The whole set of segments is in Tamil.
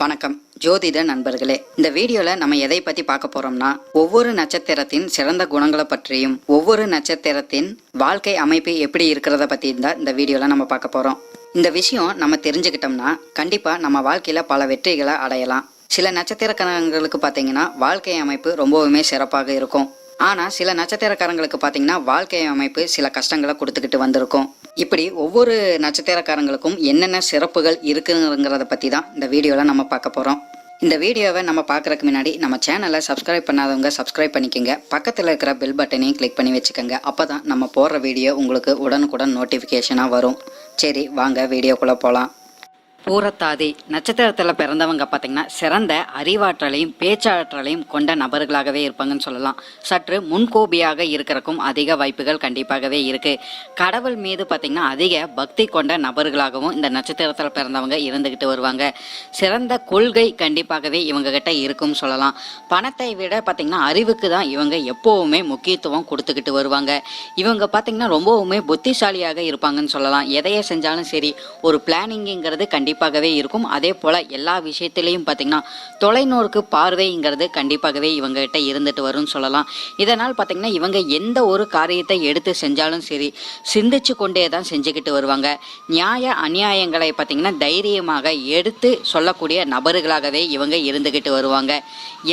வணக்கம் ஜோதிட நண்பர்களே. இந்த வீடியோவில் நம்ம எதை பற்றி பார்க்க போகிறோம்னா ஒவ்வொரு நட்சத்திரத்தின் சிறந்த குணங்களை பற்றியும் ஒவ்வொரு நட்சத்திரத்தின் வாழ்க்கை அமைப்பு எப்படி இருக்கிறத பற்றி தான் இந்த வீடியோவில் நம்ம பார்க்க போகிறோம் இந்த விஷயம் நம்ம தெரிஞ்சுக்கிட்டோம்னா கண்டிப்பாக நம்ம வாழ்க்கையில் பல வெற்றிகளை அடையலாம். சில நட்சத்திரக்காரங்களுக்கு பார்த்தீங்கன்னா வாழ்க்கை அமைப்பு ரொம்பவுமே சிறப்பாக இருக்கும். ஆனால் சில நட்சத்திரக்காரங்களுக்கு பார்த்தீங்கன்னா வாழ்க்கை அமைப்பு சில கஷ்டங்களை கொடுத்துக்கிட்டு வந்திருக்கும். இப்படி ஒவ்வொரு நட்சத்திரக்காரங்களுக்கும் என்னென்ன சிறப்புகள் இருக்குங்கிறத பற்றி தான் இந்த வீடியோவில் நம்ம பார்க்க போகிறோம் இந்த வீடியோவை நம்ம பார்க்குறதுக்கு முன்னாடி நம்ம சேனலை சப்ஸ்கிரைப் பண்ணாதவங்க சப்ஸ்கிரைப் பண்ணிக்கோங்க. பக்கத்தில் இருக்கிற பெல் பட்டனையும் கிளிக் பண்ணி வச்சுக்கோங்க. அப்போ தான் நம்ம போடுற வீடியோ உங்களுக்கு உடனுக்குடன் நோட்டிஃபிகேஷனாக வரும். சரி வாங்க வீடியோக்குள்ளே போகலாம் பூரத்தாதி நட்சத்திரத்தில் பிறந்தவங்க பார்த்தீங்கன்னா சிறந்த அறிவாற்றலையும் பேச்சாற்றலையும் கொண்ட நபர்களாகவே இருப்பாங்கன்னு சொல்லலாம். சற்று முன்கோபியாக இருக்கிறக்கும் அதிக வாய்ப்புகள் கண்டிப்பாகவே இருக்கு. கடவுள் மீது பார்த்தீங்கன்னா அதிக பக்தி கொண்ட நபர்களாகவும் இந்த நட்சத்திரத்தில் பிறந்தவங்க இருந்துகிட்டு வருவாங்க. சிறந்த கொள்கை கண்டிப்பாகவே இவங்க கிட்ட இருக்கும்னு சொல்லலாம். பணத்தை விட பார்த்தீங்கன்னா அறிவுக்கு தான் இவங்க எப்போவுமே முக்கியத்துவம் கொடுத்துக்கிட்டு வருவாங்க. இவங்க பார்த்தீங்கன்னா ரொம்பவுமே புத்திசாலியாக இருப்பாங்கன்னு சொல்லலாம். எதையே செஞ்சாலும் சரி ஒரு பிளானிங்கிறது கண்டிப்பாகவே இருக்கும். அதே போல் எல்லா விஷயத்திலையும் பார்த்தீங்கன்னா தொலைநோக்கு பார்வைங்கிறது கண்டிப்பாகவே இவங்ககிட்ட இருந்துட்டு வரும்னு சொல்லலாம். இதனால் பார்த்தீங்கன்னா இவங்க எந்த ஒரு காரியத்தை எடுத்து செஞ்சாலும் சரி சிந்திச்சு கொண்டே தான் செஞ்சுக்கிட்டு வருவாங்க. நியாய அநியாயங்களை பார்த்தீங்கன்னா தைரியமாக எடுத்து சொல்லக்கூடிய நபர்களாகவே இவங்க இருந்துக்கிட்டு வருவாங்க.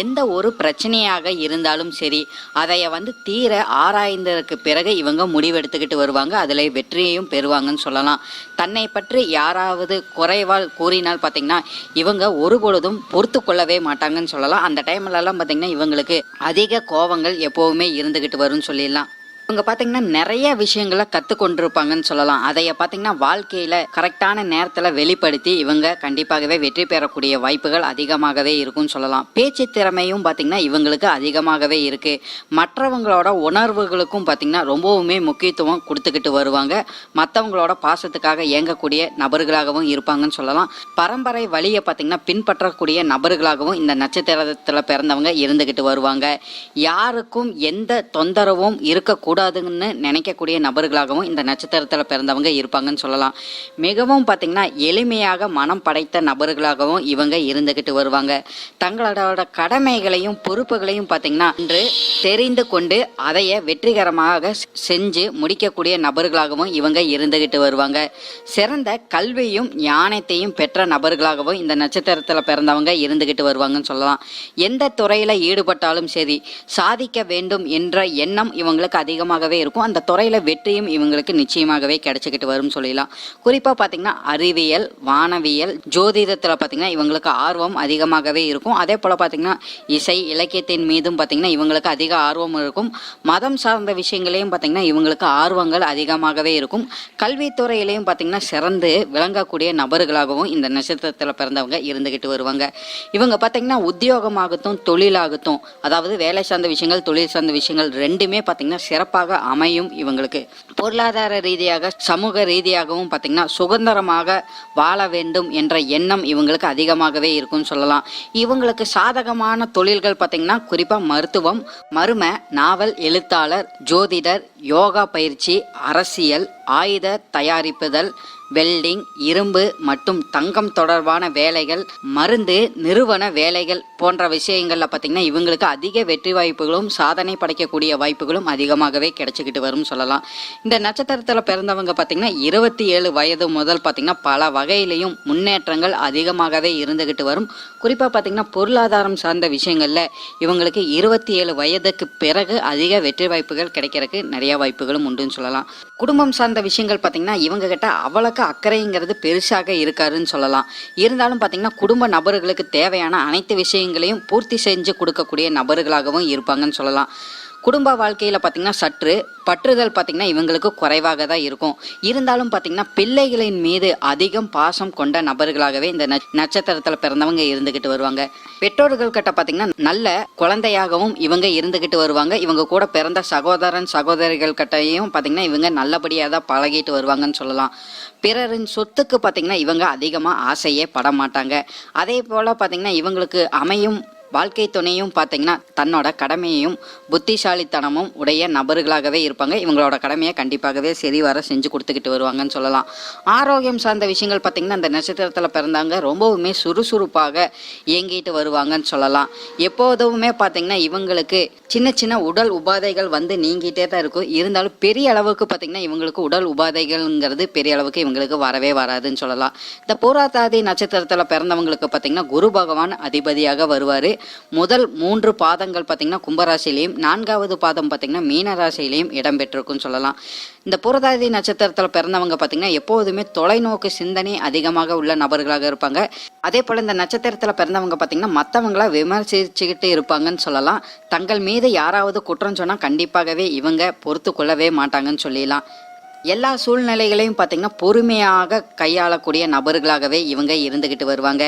எந்த ஒரு பிரச்சனையாக இருந்தாலும் சரி அதை வந்து தீர ஆராய்ந்ததற்கு பிறகு இவங்க முடிவெடுத்துக்கிட்டு வருவாங்க. அதில் வெற்றியையும் பெறுவாங்கன்னு சொல்லலாம். தன்னை பற்றி யாராவது குறை குறைவால் கூறினால் பார்த்தீங்கன்னா இவங்க ஒரு பொழுதும் பொறுத்து கொள்ளவே மாட்டாங்கன்னு சொல்லலாம். அந்த டைம்லலாம் பார்த்தீங்கன்னா இவங்களுக்கு அதிக கோபங்கள் எப்போவுமே இருந்துக்கிட்டு வரும்னு சொல்லிடலாம். இவங்க பார்த்தீங்கன்னா நிறைய விஷயங்களை கற்றுக்கொண்டிருப்பாங்கன்னு சொல்லலாம். அதைய பார்த்தீங்கன்னா வாழ்க்கையில் கரெக்டான நேரத்தில் வெளிப்படுத்தி இவங்க கண்டிப்பாகவே வெற்றி பெறக்கூடிய வாய்ப்புகள் அதிகமாகவே இருக்கும்னு சொல்லலாம். பேச்சு திறமையும் பார்த்தீங்கன்னா இவங்களுக்கு அதிகமாகவே இருக்குது மற்றவங்களோட உணர்வுகளுக்கும் பார்த்தீங்கன்னா ரொம்பவுமே முக்கியத்துவம் கொடுத்துக்கிட்டு வருவாங்க. மற்றவங்களோட பாசத்துக்காக இயங்கக்கூடிய நபர்களாகவும் இருப்பாங்கன்னு சொல்லலாம். பரம்பரை வழியை பார்த்தீங்கன்னா பின்பற்றக்கூடிய நபர்களாகவும் இந்த நட்சத்திரத்தில் பிறந்தவங்க இருந்துக்கிட்டு வருவாங்க. யாருக்கும் எந்த தொந்தரவும் கூடாதுன்னு நினைக்கக்கூடிய நபர்களாகவும் இந்த நட்சத்திரத்தில் பிறந்தவங்க இருப்பாங்கன்னு சொல்லலாம். மிகவும் பார்த்தீங்கன்னா எளிமையாக மனம் படைத்த நபர்களாகவும் இவங்க இருந்துக்கிட்டு வருவாங்க. தங்களோட கடமைகளையும் பொறுப்புகளையும் பார்த்தீங்கன்னா இன்று தெரிந்து கொண்டு அதைய வெற்றிகரமாக செஞ்சு முடிக்கக்கூடிய நபர்களாகவும் இவங்க இருந்துகிட்டு வருவாங்க. சிறந்த கல்வியும் ஞானத்தையும் பெற்ற நபர்களாகவும் இந்த நட்சத்திரத்தில் பிறந்தவங்க இருந்துகிட்டு வருவாங்கன்னு சொல்லலாம். எந்த துறையில் ஈடுபட்டாலும் சரி சாதிக்க வேண்டும் என்ற எண்ணம் இவங்களுக்கு அதிகமாகவே இருக்கும். அந்த துறையில் வெற்றியும் இவங்களுக்கு நிச்சயமாகவே கிடைச்சிக்கிட்டு வரும்னு சொல்லலாம் குறிப்பாக பார்த்தீங்கன்னா அறிவியல் வானவியல் ஜோதிடத்தில் பார்த்தீங்கன்னா இவங்களுக்கு ஆர்வம் அதிகமாகவே இருக்கும். அதே போல் பார்த்தீங்கன்னா இசை இலக்கியத்தின் மீதும் பார்த்தீங்கன்னா இவங்களுக்கு அதிக ஆர்வம் இருக்கும். மதம் சார்ந்த விஷயங்களையும் பார்த்தீங்கன்னா இவங்களுக்கு ஆர்வங்கள் அதிகமாகவே இருக்கும். கல்வித்துறையிலையும் பார்த்தீங்கன்னா சிறந்து விளங்கக்கூடிய நபர்களாகவும் இந்த நட்சத்திரத்தில் பிறந்தவங்க இருந்துக்கிட்டு வருவாங்க. இவங்க பார்த்தீங்கன்னா உத்தியோகமாகட்டும் தொழிலாகட்டும் அதாவது வேலை சார்ந்த விஷயங்கள் தொழில் சார்ந்த விஷயங்கள் ரெண்டுமே பார்த்தீங்கன்னா சிறப்பாக அமையும் இவங்களுக்கு. பொருளாதார ரீதியாக சமூக ரீதியாகவும் பார்த்தீங்கன்னா சுதந்திரமாக வாழ வேண்டும் என்ற எண்ணம் இவங்களுக்கு அதிகமாகவே இருக்கும்னு சொல்லலாம். இவங்களுக்கு சாதகமான தொழில்கள் பார்த்தீங்கன்னா குறிப்பாக மருத்துவம் மரும நாவல் எழுத்தாளர் ஜோதிடர் யோகா பயிற்சி அரசியல் ஆயுத தயாரிப்புதல் வெல்டிங் இரும்பு மற்றும் தங்கம் தொடர்பான வேலைகள் மருந்து நிறுவன வேலைகள் போன்ற விஷயங்களில் பார்த்தீங்கன்னா இவங்களுக்கு அதிக வெற்றி வாய்ப்புகளும் சாதனை படைக்கக்கூடிய வாய்ப்புகளும் அதிகமாகவே கிடைச்சிக்கிட்டு வரும் சொல்லலாம். இந்த நட்சத்திரத்தில் பிறந்தவங்க பார்த்தீங்கன்னா இருபத்தி ஏழு வயது முதல் பார்த்தீங்கன்னா பல வகையிலையும் முன்னேற்றங்கள் அதிகமாகவே இருந்துகிட்டு வரும். குறிப்பாக பார்த்தீங்கன்னா பொருளாதாரம் சார்ந்த விஷயங்களில் இவங்களுக்கு இருபத்தி ஏழு வயதுக்கு பிறகு அதிக வெற்றி வாய்ப்புகள் கிடைக்கிறதுக்கு நிறைய வாய்ப்புகளும் உண்டுன்னு சொல்லலாம். குடும்பம் சார்ந்த விஷயங்கள் பார்த்தீங்கன்னா இவங்க கிட்ட அவ்வளோக்கு அக்கறைங்கிறது பெருசாக இருக்காருன்னு சொல்லலாம். இருந்தாலும் பார்த்தீங்கன்னா குடும்ப நபர்களுக்கு தேவையான அனைத்து விஷயங்களையும் பூர்த்தி செஞ்சு கொடுக்கக்கூடிய நபர்களாகவும் இருப்பாங்கன்னு சொல்லலாம். குடும்ப வாழ்க்கையில் பார்த்தீங்கன்னா சற்று பற்றுதல் பார்த்திங்கன்னா இவங்களுக்கு குறைவாக தான் இருக்கும். இருந்தாலும் பார்த்தீங்கன்னா பிள்ளைகளின் மீது அதிகம் பாசம் கொண்ட நபர்களாகவே இந்த நட்சத்திரத்தில் பிறந்தவங்க இருந்துக்கிட்டு வருவாங்க. பெற்றோர்கள் கிட்ட பார்த்தீங்கன்னா நல்ல குழந்தையாகவும் இவங்க இருந்துக்கிட்டு வருவாங்க. இவங்க கூட பிறந்த சகோதரன் சகோதரிகள் கிட்டையும் பார்த்தீங்கன்னா இவங்க நல்லபடியாக தான் பழகிட்டு வருவாங்கன்னு சொல்லலாம். பிறரின் சொத்துக்கு பார்த்திங்கன்னா இவங்க அதிகமாக ஆசையே பட மாட்டாங்க. அதே போல் பார்த்திங்கன்னா இவங்களுக்கு அமையும் வாழ்க்கை துணையும் பார்த்தீங்கன்னா தன்னோட கடமையையும் புத்திசாலித்தனமும் உடைய நபர்களாகவே இருப்பாங்க. இவங்களோட கடமையை கண்டிப்பாகவே சரி வர செஞ்சு கொடுத்துக்கிட்டு வருவாங்கன்னு சொல்லலாம். ஆரோக்கியம் சார்ந்த விஷயங்கள் பார்த்தீங்கன்னா அந்த நட்சத்திரத்தில் பிறந்தாங்க ரொம்பவுமே சுறுசுறுப்பாக இயங்கிட்டு வருவாங்கன்னு சொல்லலாம். எப்போதுமே பார்த்தீங்கன்னா இவங்களுக்கு சின்ன சின்ன உடல் உபாதைகள் வந்து நீங்கிட்டே தான் இருக்கும். இருந்தாலும் பெரிய அளவுக்கு பார்த்தீங்கன்னா இவங்களுக்கு உடல் உபாதைகள்ங்கிறது பெரிய அளவுக்கு இவங்களுக்கு வரவே வராதுன்னு சொல்லலாம். இந்த பூராதாதி நட்சத்திரத்தில் பிறந்தவங்களுக்கு பார்த்தீங்கன்னா குரு பகவான் அதிபதியாக வருவார். முதல் மூன்று பாதங்கள் பார்த்தீங்கன்னா கும்பராசிலையும் நான்காவது பாதம் பார்த்தீங்கன்னா மீனராசிலையும் இடம்பெற்றிருக்குன்னு சொல்லலாம். இந்த பூரதாதி நட்சத்திரத்தில் பிறந்தவங்க பார்த்தீங்கன்னா எப்போதுமே தொலைநோக்கு சிந்தனை அதிகமாக உள்ள நபர்களாக இருப்பாங்க. அதே போல் இந்த நட்சத்திரத்தில் பிறந்தவங்க பார்த்தீங்கன்னா மற்றவங்கள விமர்சிச்சுக்கிட்டு இருப்பாங்கன்னு சொல்லலாம். தங்கள் மீது யாராவது குற்றம் சொன்னால் கண்டிப்பாகவே இவங்க பொறுத்து கொள்ளவே மாட்டாங்கன்னு சொல்லிடலாம். எல்லா சூழ்நிலைகளையும் பார்த்தீங்கன்னா பொறுமையாக கையாளக்கூடிய நபர்களாகவே இவங்க இருந்துக்கிட்டு வருவாங்க.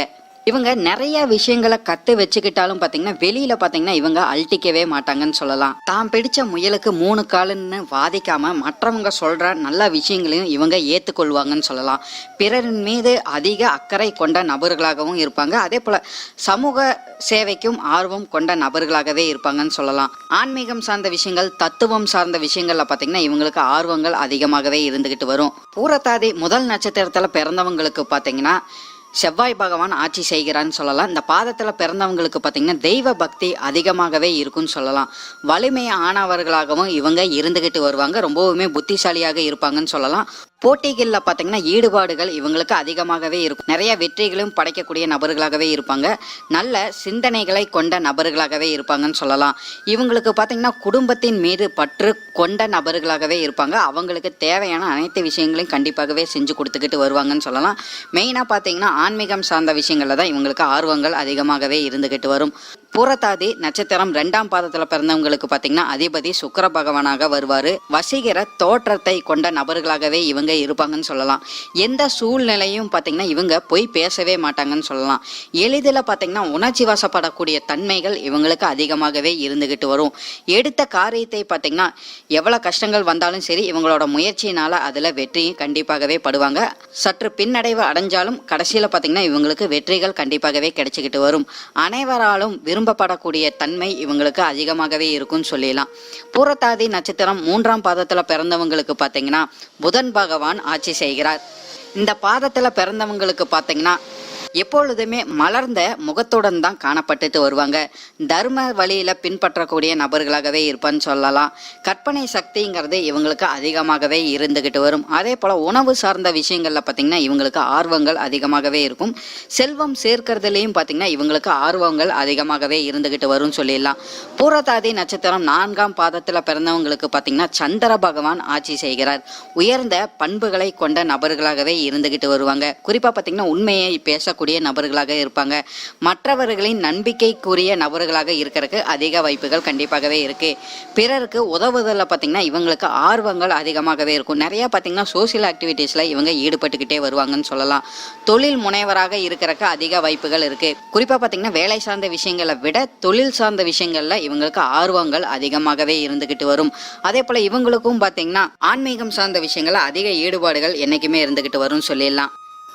இவங்க நிறைய விஷயங்களை கத்து வச்சுக்கிட்டாலும் பார்த்தீங்கன்னா வெளியில பார்த்தீங்கன்னா இவங்க அழட்டிக்கவே மாட்டாங்கன்னு சொல்லலாம். தான் பிடிச்ச முயலுக்கு மூணு காலுன்னு வாதிக்காம மற்றவங்க சொல்ற நல்ல விஷயங்களையும் இவங்க ஏற்றுக்கொள்வாங்கன்னு சொல்லலாம். பிறரின் மீது அதிக அக்கறை கொண்ட நபர்களாகவும் இருப்பாங்க. அதே போல சமூக சேவைக்கும் ஆர்வம் கொண்ட நபர்களாகவே இருப்பாங்கன்னு சொல்லலாம். ஆன்மீகம் சார்ந்த விஷயங்கள் தத்துவம் சார்ந்த விஷயங்கள்ல பார்த்தீங்கன்னா இவங்களுக்கு ஆர்வங்கள் அதிகமாகவே இருந்துகிட்டு வரும். பூரத்தாதி முதல் நட்சத்திரத்தில் பிறந்தவங்களுக்கு பார்த்தீங்கன்னா செவ்வாய் பகவான் ஆட்சி செய்கிறான்னு சொல்லலாம். இந்த பாதத்தில் பிறந்தவங்களுக்கு பார்த்தீங்கன்னா தெய்வ பக்தி அதிகமாகவே இருக்குன்னு சொல்லலாம். வலிமை ஆனவர்களாகவும் இவங்க இருந்துகிட்டு வருவாங்க. ரொம்பவுமே புத்திசாலியாக இருப்பாங்கன்னு சொல்லலாம். போட்டிகளில் பார்த்தீங்கன்னா ஈடுபாடுகள் இவங்களுக்கு அதிகமாகவே இருக்கும். நிறைய வெற்றிகளும் படைக்கக்கூடிய நபர்களாகவே இருப்பாங்க. நல்ல சிந்தனைகளை கொண்ட நபர்களாகவே இருப்பாங்கன்னு சொல்லலாம். இவங்களுக்கு பார்த்தீங்கன்னா குடும்பத்தின் மீது பற்று கொண்ட நபர்களாகவே இருப்பாங்க. அவங்களுக்கு தேவையான அனைத்து விஷயங்களையும் கண்டிப்பாகவே செஞ்சு கொடுத்துக்கிட்டு வருவாங்கன்னு சொல்லலாம். மெயினாக பார்த்தீங்கன்னா ஆன்மீகம் சார்ந்த விஷயங்களில் தான் இவங்களுக்கு ஆர்வங்கள் அதிகமாகவே இருந்துக்கிட்டு வரும். புறத்தாதி நட்சத்திரம் ரெண்டாம் பாதத்தில் பிறந்தவங்களுக்கு பாத்தீங்கன்னா அதிபதி சுக்கர பகவானாக வருவார். வசீகர தோற்றத்தை கொண்ட நபர்களாகவே இவங்க இருப்பாங்கன்னு சொல்லலாம். எந்த சூழ்நிலையும் பார்த்தீங்கன்னா இவங்க போய் பேசவே மாட்டாங்கன்னு சொல்லலாம். எளிதில் பார்த்தீங்கன்னா உணர்ச்சி வசப்படக்கூடிய தன்மைகள் இவங்களுக்கு அதிகமாகவே இருந்துகிட்டு வரும். எடுத்த காரியத்தை பாத்தீங்கன்னா எவ்வளோ கஷ்டங்கள் வந்தாலும் சரி இவங்களோட முயற்சியினால் அதில் வெற்றியும் கண்டிப்பாகவே படுவாங்க. சற்று பின்னடைவு அடைஞ்சாலும் கடைசியில் பார்த்தீங்கன்னா இவங்களுக்கு வெற்றிகள் கண்டிப்பாகவே கிடைச்சிக்கிட்டு வரும். அனைவராலும் விரும்பப்படக்கூடிய தன்மை இவங்களுக்கு அதிகமாகவே இருக்கும்னு சொல்லிடலாம். பூரத்தாதி நட்சத்திரம் மூன்றாம் பாதத்தில் பிறந்தவங்களுக்கு பார்த்தீங்கன்னா புதன் பகவான் ஆட்சி செய்கிறார். இந்த பாதத்தில் பிறந்தவங்களுக்கு பார்த்தீங்கன்னா எப்பொழுதுமே மலர்ந்த முகத்துடன் தான் காணப்பட்டுட்டு வருவாங்க. தர்ம வழியில பின்பற்றக்கூடிய நபர்களாகவே இருப்பான்னு சொல்லலாம். கற்பனை சக்திங்கிறது இவங்களுக்கு அதிகமாகவே இருந்துகிட்டு வரும். அதே போல உணவு சார்ந்த விஷயங்கள்ல பார்த்தீங்கன்னா இவங்களுக்கு ஆர்வங்கள் அதிகமாகவே இருக்கும். செல்வம் சேர்க்கறதுலேயும் பார்த்தீங்கன்னா இவங்களுக்கு ஆர்வங்கள் அதிகமாகவே இருந்துகிட்டு வரும்னு சொல்லிடலாம். பூரதாதி நட்சத்திரம் நான்காம் பாதத்தில் பிறந்தவங்களுக்கு பார்த்தீங்கன்னா சந்திர பகவான் ஆட்சி செய்கிறார். உயர்ந்த பண்புகளை கொண்ட நபர்களாகவே இருந்துகிட்டு வருவாங்க. குறிப்பாக பார்த்தீங்கன்னா உண்மையை பேசக்கூடிய நபர்களாக இருப்பாங்க. மற்றவர்களின் நம்பிக்கைக்குரிய நபர்களாக இருக்கிறதுக்கு அதிக வாய்ப்புகள் கண்டிப்பாகவே இருக்கு. பிறருக்கு உதவுதலில் பார்த்தீங்கன்னா இவங்களுக்கு ஆர்வங்கள் அதிகமாகவே இருக்கும். நிறைய பார்த்தீங்கன்னா சோசியல் ஆக்டிவிட்டீஸில் இவங்க ஈடுபட்டுக்கிட்டே வருவாங்கன்னு சொல்லலாம். தொழில் முனைவராக இருக்கிறதுக்கு அதிக வாய்ப்புகள் இருக்கு. குறிப்பாக பார்த்தீங்கன்னா வேலை சார்ந்த விஷயங்களை விட தொழில் சார்ந்த விஷயங்கள்ல இவங்களுக்கு ஆர்வங்கள் அதிகமாகவே இருந்துகிட்டு வரும். அதே போல இவங்களுக்கும் பார்த்தீங்கன்னா ஆன்மீகம் சார்ந்த விஷயங்களில் அதிக ஈடுபாடுகள் என்னைக்குமே இருந்துகிட்டு வரும்னு சொல்லிடலாம்.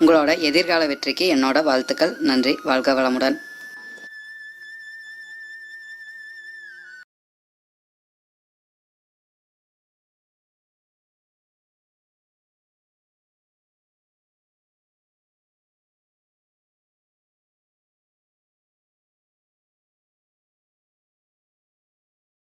உங்களோட எதிர்கால வெற்றிக்கு என்னோட வாழ்த்துக்கள். நன்றி. வாழ்க வளமுடன்.